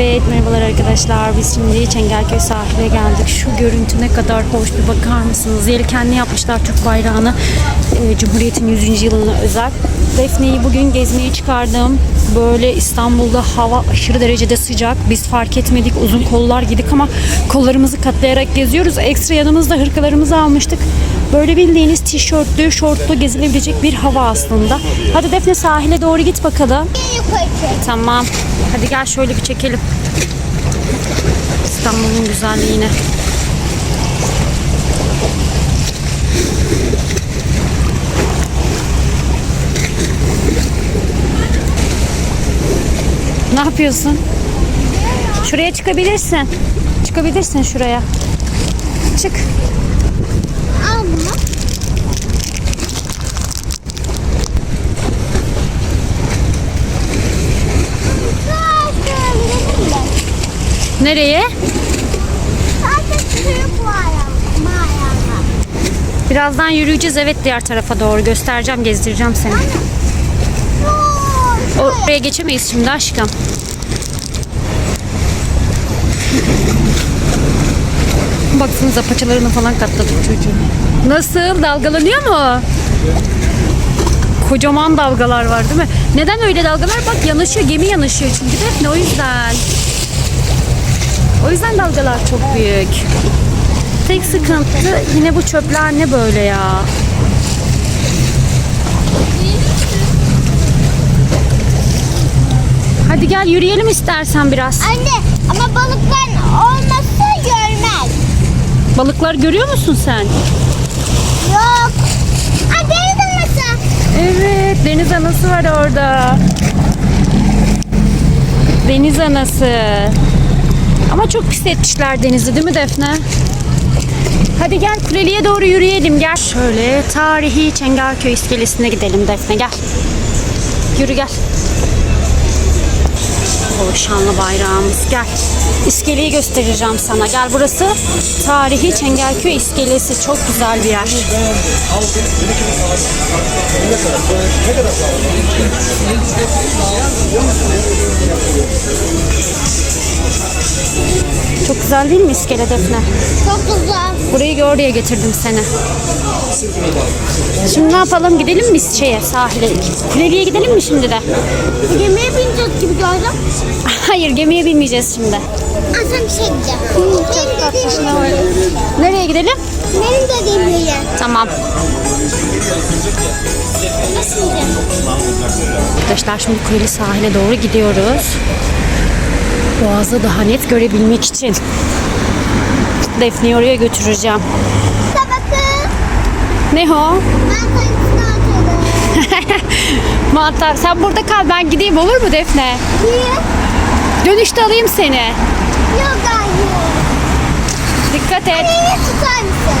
Evet merhabalar arkadaşlar. Biz şimdi Çengelköy sahile geldik. Şu görüntü ne kadar hoş bir bakar mısınız? Yelkenli yapmışlar Türk bayrağını. Ee, Cumhuriyet'in 100. yılına özel. Defne'yi bugün gezmeye çıkardım. Böyle İstanbul'da hava aşırı derecede sıcak. Biz fark etmedik uzun kollar giydik ama kollarımızı katlayarak geziyoruz. Ekstra yanımızda hırkalarımızı almıştık. Böyle bildiğiniz tişörtlü, şortlu gezilebilecek bir hava aslında. Hadi Defne sahile doğru git bakalım. Tamam. Hadi gel şöyle bir çekelim. İstanbul'un güzelliğini. Ne yapıyorsun? Şuraya çıkabilirsin. Çıkabilirsin şuraya. Çık. Al bunu. Zaten dedim ben. Nereye? Birazdan yürüyeceğiz. Evet diğer tarafa doğru. Göstereceğim, gezdireceğim seni. Oraya geçemeyiz şimdi aşkım. Baksanıza paçalarını falan katladık çocuğun. Nasıl? Dalgalanıyor mu? Kocaman dalgalar var değil mi? Neden öyle dalgalar? Bak yanaşıyor, gemi yanaşıyor çünkü Defne o yüzden. O yüzden dalgalar çok büyük. Tek sıkıntı yine bu çöpler ne böyle ya? Hadi gel yürüyelim istersen biraz. Anne ama balıklar olmasa görmez. Balıklar görüyor musun sen? Yok. Aa, deniz anası. Evet, deniz anası var orada. Deniz anası. Ama çok pis etmişler denizi değil mi Defne? Hadi gel kuleliye doğru yürüyelim gel. Şöyle tarihi Çengelköy iskelesine gidelim Defne gel. Yürü gel. O şanlı bayrağımız gel. İskeleyi göstereceğim sana. Gel burası tarihi Çengelköy iskelesi. Çok güzel bir yer. Güzel değil mi iskele Defne? Çok güzel. Burayı gör diye getirdim seni. Şimdi ne yapalım? Gidelim mi şeye, sahile? Kuleliye gidelim mi şimdi de? Gemiye bineceğiz gibi gördüm. Hayır, gemiye binmeyeceğiz şimdi. Sen bir şey diyeceğim. Çok tatlı. Nereye gidelim? Benim dediğim yer. Tamam. Nasıl? Arkadaşlar şimdi Kuleli sahile doğru gidiyoruz. Boğazı daha net görebilmek için. Defne'yi oraya götüreceğim. Bakın. Ne o? Mantar. Sen burada kal ben gideyim olur mu Defne? Niye? Dönüşte alayım seni. Yok hayır. Dikkat et. Beni tutar mısın?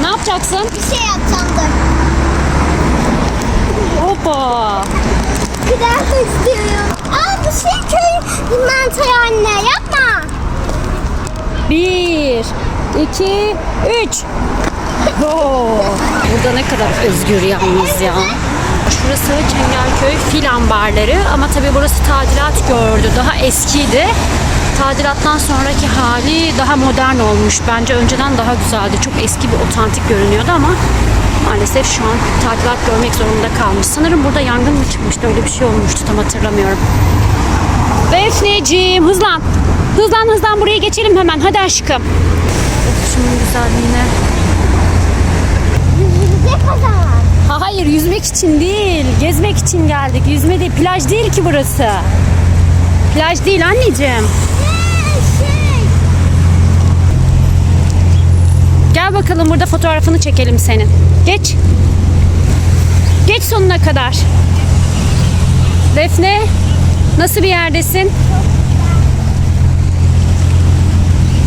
Ne yapacaksın? Bir şey yapacağım dur. Hoppa. Biraz istiyorum. Aa bu şey köy mantarı anne yapma. Bir, iki, üç. Oo, burada ne kadar özgür yalnız ya. Şurası Çengelköy fil ambarları ama tabii burası tadilat gördü. Daha eskiydi. Tadilattan sonraki hali daha modern olmuş. Bence önceden daha güzeldi. Çok eski bir otantik görünüyordu ama maalesef şu an tadilat görmek zorunda kalmış. Sanırım burada yangın mı çıkmıştı? Öyle bir şey olmuştu tam hatırlamıyorum. Defneciğim hızlan. Hızlan hızlan buraya geçelim hemen. Hadi aşkım. Şunun güzelliğine. Yüzümüze kazanlar. Ha, hayır yüzmek için değil. Gezmek için geldik. Yüzme değil. Plaj değil ki burası. Plaj değil anneciğim. Gel bakalım burada fotoğrafını çekelim senin. Geç. Geç sonuna kadar. Defne nasıl bir yerdesin?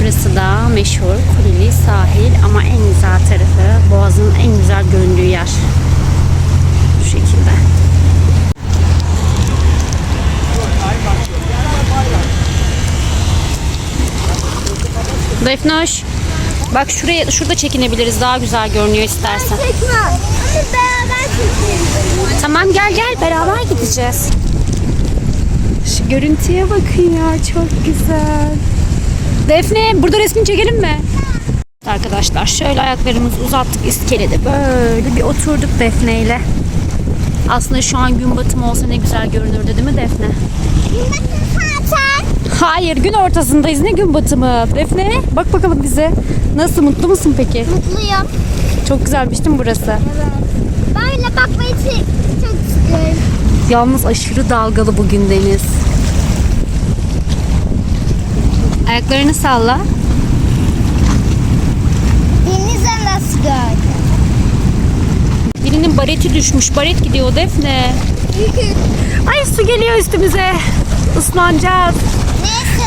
Burası da meşhur Kuleli sahil ama en güzel tarafı Boğaz'ın en güzel göründüğü yer. Bu şekilde. Defne hoş. Bak şuraya şurada çekinebiliriz. Daha güzel görünüyor istersen. Çekmem. Ama beraber çekelim. Tamam gel gel beraber gideceğiz. Şu görüntüye bakın ya çok güzel. Defne burada resmini çekelim mi? Arkadaşlar şöyle ayaklarımızı uzattık iskelede böyle bir oturduk Defne ile. Aslında şu an gün batımı olsa ne güzel görünürdü değil mi Defne? Hayır gün ortasındayız ne gün batımı. Defne bak bakalım bize. Nasıl mutlu musun peki? Mutluyum. Çok güzelmiş değil mi burası? Böyle bakmayı çok çok istiyorum. Yalnız aşırı dalgalı bugün deniz. Ayaklarını salla. Denize nasıl gördün? Birinin bareti düşmüş. Baret gidiyor Defne. Ay su geliyor üstümüze. Islanacağız.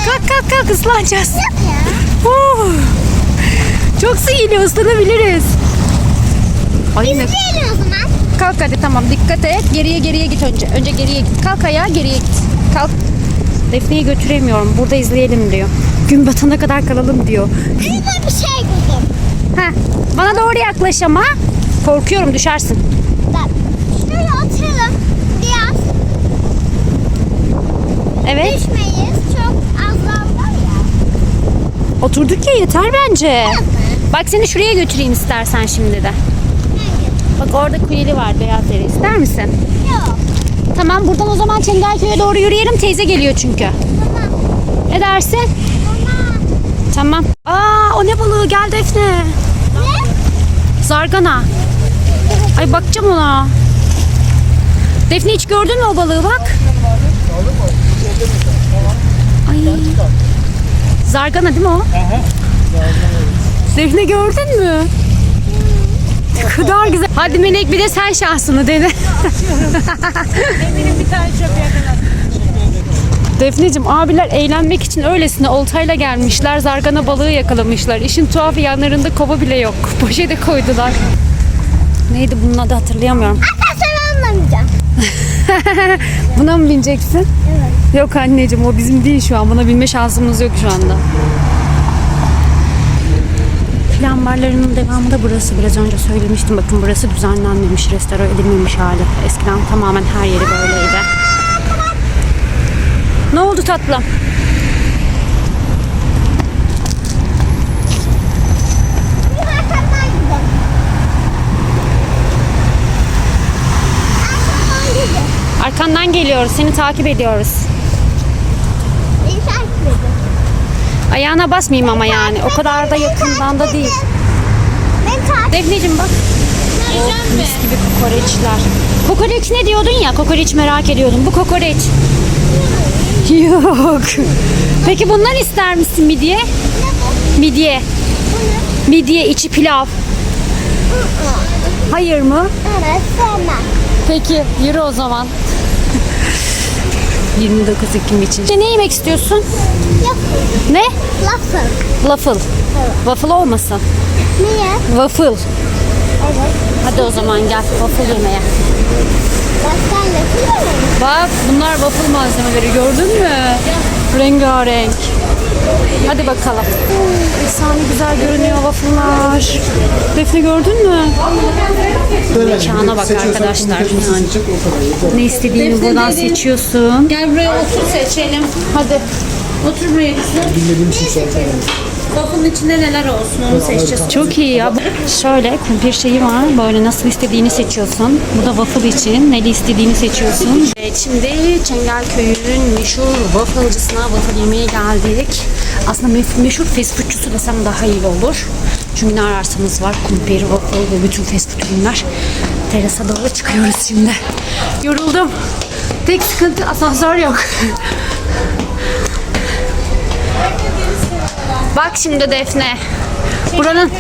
Kalk kalk kalk ıslanacağız. Yok ya. Oh. Çok su geliyor ıslanabiliriz. Ay ne... O zaman. Kalk hadi tamam dikkat et. Geriye geriye git önce. Önce geriye git. Kalk ayağa geriye git. Kalk. Defne'yi götüremiyorum. Burada izleyelim diyor. Gün batana kadar kalalım diyor. Burada bir şey buldum. Heh, bana doğru yaklaş ama. Korkuyorum düşersin. Bak. Şöyle oturalım. Biraz Evet. düşmeyiz. Çok az var ya. Oturduk ya yeter bence. Bak seni şuraya götüreyim istersen şimdi de. Bak orada kuleli var beyaz deri. İster misin? Yok. Tamam buradan o zaman Çengelköy'e doğru yürüyelim. Teyze geliyor çünkü. Tamam. Ne dersin? Tamam. Tamam. Aa o ne balığı gel Defne. Ne? Zargana. Ay bakacağım ona. Defne hiç gördün mü o balığı bak. Ay. Zargana değil mi o? Defne gördün mü? Ne kadar güzel. Hadi Melek bir de sen şansını dene. Defneciğim abiler eğlenmek için öylesine oltayla gelmişler. Zargana balığı yakalamışlar. İşin tuhaf yanlarında kova bile yok. Poşete koydular. Neydi bunun adı hatırlayamıyorum. Sen anlamayacağım. Buna mı bineceksin? Evet. Yok anneciğim o bizim değil şu an. Buna binme şansımız yok şu anda. Plan devamı da burası. Biraz önce söylemiştim. Bakın burası düzenlenmemiş, restore edilmemiş hali. Eskiden tamamen her yeri böyleydi. Ne oldu tatlım? Arkandan geliyoruz. Seni takip ediyoruz. Beni takip edin. Ayağına basmayayım ama yani. O kadar da yakından da değil. Defneciğim bak. edin. Mis gibi kokoreçler. Kokoreç ne diyordun ya? Kokoreç merak ediyordum. Bu kokoreç. Yok. Peki bundan ister misin midye? Midye. Midye içi pilav. Hayır mı? Evet sevmem. Peki yürü o zaman. 29 Ekim için. Ne yemek istiyorsun? Yok. Ne? Lafı. Waffle. Waffle olmasın. Niye? Waffle. Evet. Hadi o zaman gel waffle yemeye. Baştan yapıyor muyum? Bak bunlar waffle malzemeleri gördün mü? Rengarenk. Hadi bakalım. Efsane güzel görünüyor waffle'lar. Defne gördün mü? Mekana bak arkadaşlar. Yani ne istediğini buradan seçiyorsun. Gel buraya otur seçelim. Hadi. Otur buraya. Bilmediğim şey zaten. Waffle'ın içinde neler olsun onu seçeceğiz. Çok iyi ya. Şöyle kumpir şeyi var. Böyle nasıl istediğini seçiyorsun. Bu da waffle için. Neli istediğini seçiyorsun. Evet şimdi Çengelköy'ün meşhur wafflecısına waffle yemeye geldik. Aslında meşhur fast foodcusu desem daha iyi olur. Çünkü ne ararsanız var. Kumpir, waffle ve bütün fast food ürünler. Terasa doğru çıkıyoruz şimdi. Yoruldum. Tek sıkıntı asansör yok. Bak şimdi Defne. Buranın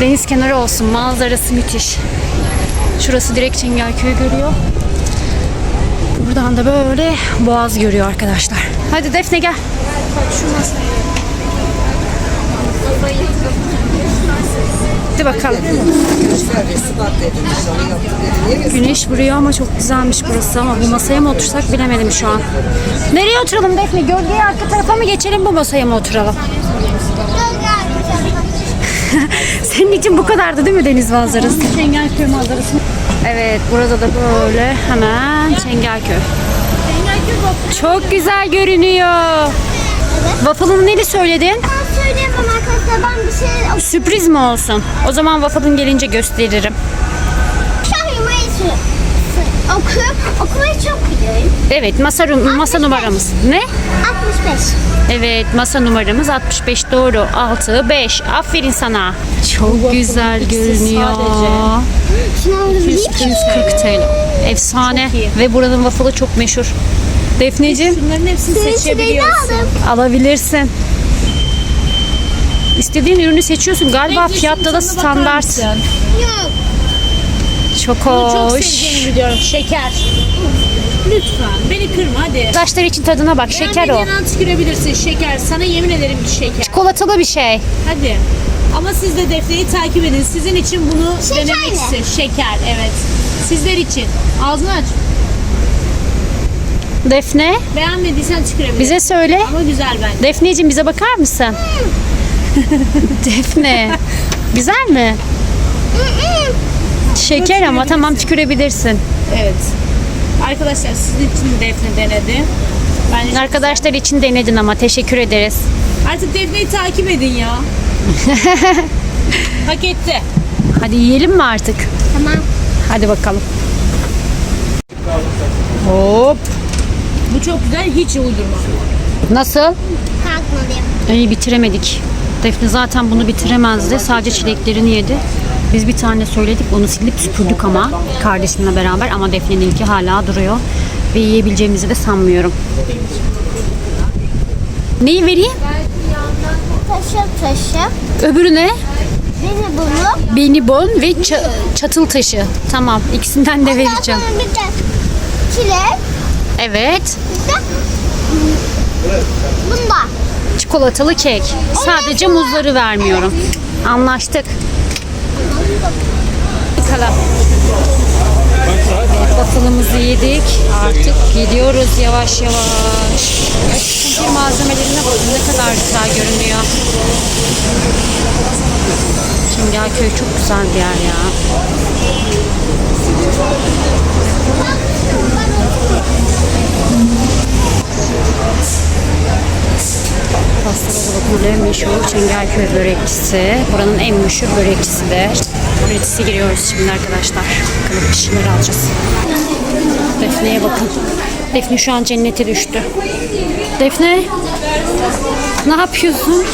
deniz kenarı olsun. Manzarası müthiş. Şurası direkt Çengelköy'ü görüyor. Buradan da böyle boğaz görüyor arkadaşlar. Hadi Defne gel. Hadi bakalım. Güneş vuruyor ama çok güzelmiş burası ama bu masaya mı otursak bilemedim şu an. Nereye oturalım Defne? Gölgeye arka tarafa mı geçelim bu masaya mı oturalım? Senin için bu kadardı değil mi deniz manzarası? Çengelköy manzarası. Evet burada da böyle hemen Çengelköy. Çok güzel görünüyor. Waffle'ın neli söyledin? Söyleyemem arkadaşlar. Ben bir şey Sürpriz mi olsun? O zaman waffle'ın gelince gösteririm. okuyayım. Oku. Okumayı çok biliyorum. Evet masa, masa numaramız. Ne? 65. Evet masa numaramız 65 doğru. 6 5. Aferin sana. Çok güzel görünüyor. Miyim? 240 TL. Efsane. Ve buranın waffle'ı çok meşhur. Defneciğim Bunların hepsini Senin seçebiliyorsun. alabilirsin. İstediğin ürünü seçiyorsun. Galiba Renkli fiyatta da bakar standart. mısın? Yok. Çok Bunu çok hoş. sevdiğini biliyorum. Şeker. Lütfen beni kırma hadi. Arkadaşlar için tadına bak. Şeker o. Beğenmediğin an tükürebilirsin. Şeker. Sana yemin ederim ki şeker. Çikolatalı bir şey. Hadi. Ama siz de Defne'yi takip edin. Sizin için bunu Şeker denemek mi? istiyorum. Şeker evet. Sizler için. Ağzını aç. Defne Beğenmediysen tükürebilirsin. bize söyle. Ama güzel bence. Defneciğim bize bakar mısın? Defne. Güzel mi? Şeker ama tamam tükürebilirsin. Evet. Arkadaşlar sizin için Defne denedi. Bence çok- Arkadaşlar için denedin ama teşekkür ederiz. Artık Defne'yi takip edin ya. Hak etti. Hadi yiyelim mi artık? Tamam. Hadi bakalım. Hop. Bu çok güzel. Hiç uydurma. Nasıl? Kalkmalıyım. İyi bitiremedik. Defne zaten bunu bitiremezdi. Sadece çileklerini yedi. Biz bir tane söyledik. Onu silip süpürdük ama kardeşimle beraber. Ama Defne'ninki hala duruyor. Ve yiyebileceğimizi de sanmıyorum. Neyi vereyim? Taşı taşı. Öbürü ne? Beni bunu. Benibon ve ça- çatıl taşı. Tamam. ikisinden de vereceğim. bir de çilek. Evet. Bir de bundan. Çikolatalı kek. Sadece muzları vermiyorum. Anlaştık. Bakalım. Yedik. Artık gidiyoruz yavaş yavaş. Kumpir malzemelerine bakın ne kadar güzel görünüyor. Çengelköy çok güzel bir yer ya. Pastaları bakın öyle meşhur Çengelköy börekçisi. Buranın en meşhur börekçisi de. Börekçisi giriyoruz şimdi arkadaşlar. Bakalım bir alacağız. Defne'ye bakın. Defne şu an cennete düştü. Defne ne yapıyorsun?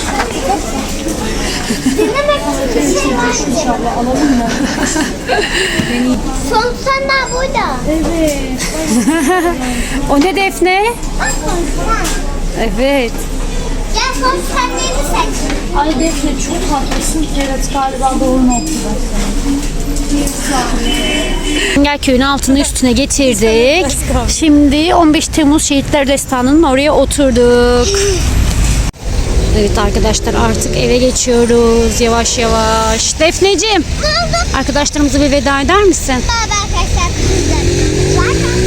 Son sandal burada. O ne Defne? Bak son sen. Evet. Gel son sandalyeyi seç. Ay Defne çok haklısın. Evet galiba doğru noktada. Çengelköy'ün altını üstüne getirdik. Şimdi 15 Temmuz Şehitler Destanı'nın oraya oturduk. Evet arkadaşlar artık eve geçiyoruz yavaş yavaş. Defneciğim arkadaşlarımıza bir veda eder misin? Baba arkadaşlar. Zaten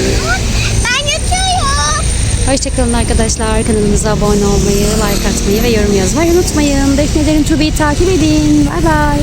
ben yatıyorum. Hoşçakalın arkadaşlar. Kanalımıza abone olmayı, like atmayı ve yorum yazmayı unutmayın. Defnelerin Tubi'yi takip edin. Bay bay.